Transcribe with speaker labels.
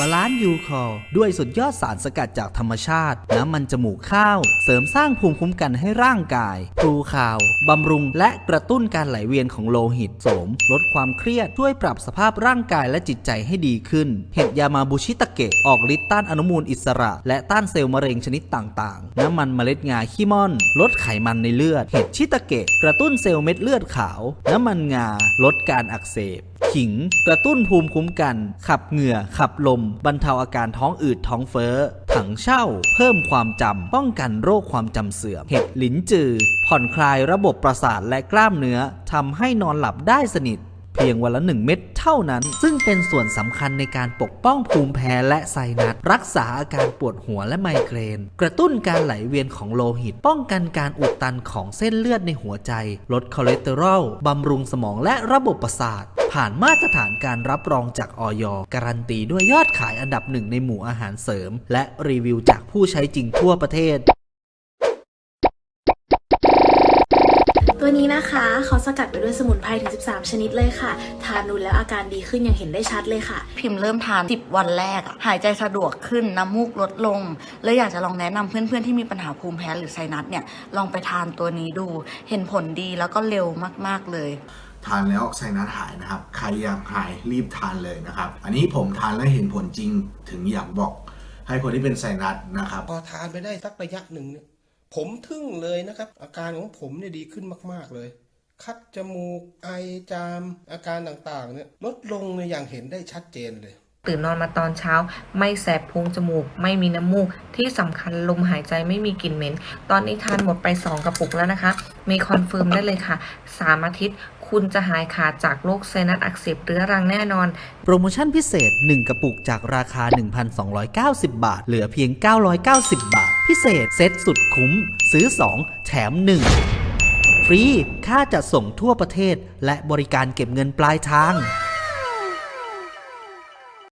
Speaker 1: บาลานซ์ยูคอลด้วยสุดยอดสารสกัดจากธรรมชาติ น้ำมันจมูกข้าว เสริมสร้างภูมิคุ้มกันให้ร่างกายพลูคาว บำรุงและกระตุ้นการไหลเวียนของโลหิต โสม ลดความเครียด ช่วยปรับสภาพร่างกายและจิตใจให้ดีขึ้น เห็ดยามาบุชิตะเกะออกฤทธิ์ต้านอนุมูลอิสระ และต้านเซลล์มะเร็งชนิดต่างๆ น้ำมันเมล็ดงาขี้ม่อน ลดไขมันในเลือด เห็ดชิตะเกะกระตุ้นเซลล์เม็ดเลือดขาว น้ำมันงา ลดการอักเสบขิง กระตุ้นภูมิคุ้มกัน ขับเหงื่อ ขับลมบรรเทาอาการท้องอืดท้องเฟ้อ ถังเช่า เพิ่มความจำ ป้องกันโรคความจำเสื่อม เห็ดหลินจือ ผ่อนคลายระบบประสาทและกล้ามเนื้อทำให้นอนหลับได้สนิทเพียงวันละ 1 เม็ดเท่านั้น ซึ่งเป็นส่วนสำคัญในการปกป้องภูมิแพ้และไซนัส รักษาอาการปวดหัวและไมเกรน กระตุ้นการไหลเวียนของโลหิต ป้องกันการอุดตันของเส้นเลือดในหัวใจ ลดคอเลสเตอรอลบำรุงสมองและระบบประสาท ผ่านมาตรฐานการรับรองจากออยการันตีด้วยยอดขายอันดับหนึ่งในหมู่อาหารเสริม และรีวิวจากผู้ใช้จริงทั่วประเทศ
Speaker 2: ตัวนี้นะคะเขาสกัดไปด้วยสมุนไพรถึง 13 ชนิดเลยค่ะ ทานนูนแล้วอาการดีขึ้นอย่างเห็นได้ชัดเลยค่ะ
Speaker 3: พิมพ์เริ่มทาน 10 วันแรกอะหายใจสะดวกขึ้น น้ำมูกลดลง เลยอยากจะลองแนะนำเพื่อนๆ ที่มีปัญหาภูมิแพ้หรือไซนัสเนี่ย ลองไปทานตัวนี้ดู เห็นผลดีแล้วก็เร็วมากๆเลย
Speaker 4: ทานแล้วไซนัสหายนะครับ ใครอยากหายรีบทานเลยนะครับ อันนี้ผมทานแล้วเห็นผลจริงถึงอยากบอกให้คนที่เป็นไซนัสนะครับ
Speaker 5: พอทานไปได้สักระยะหนึ่งเนี่ยผมทึ่งเลยนะครับ อาการของผมเนี่ยดีขึ้นมาก ๆเลย คัดจมูกไอจามอาการต่างๆเนี่ยลดลงในอย่างเห็นได้ชัดเจนเลย
Speaker 6: ตื่นนอนมาตอนเช้า ไม่แสบพุงจมูก ไม่มีน้ำมูก ที่สำคัญลมหายใจไม่มีกลิ่นเหม็น ตอนนี้ทานหมดไป 2 กระปุกแล้วนะคะ มีคอนเฟิร์มได้เลยค่ะ 3 อาทิตย์ คุณจะหายขาดจากโรคไซนัสอักเสบเรื้อรังแน่นอน
Speaker 1: โปรโมชั่นพิเศษ 1 กระปุกจากราคา 1,290 บาท เหลือเพียง 990 บาท พิเศษเซ็ตสุดคุ้ม ซื้อ 2 แถม 1 ฟรี ค่าจัดส่งทั่วประเทศ และบริการเก็บเงินปลายทาง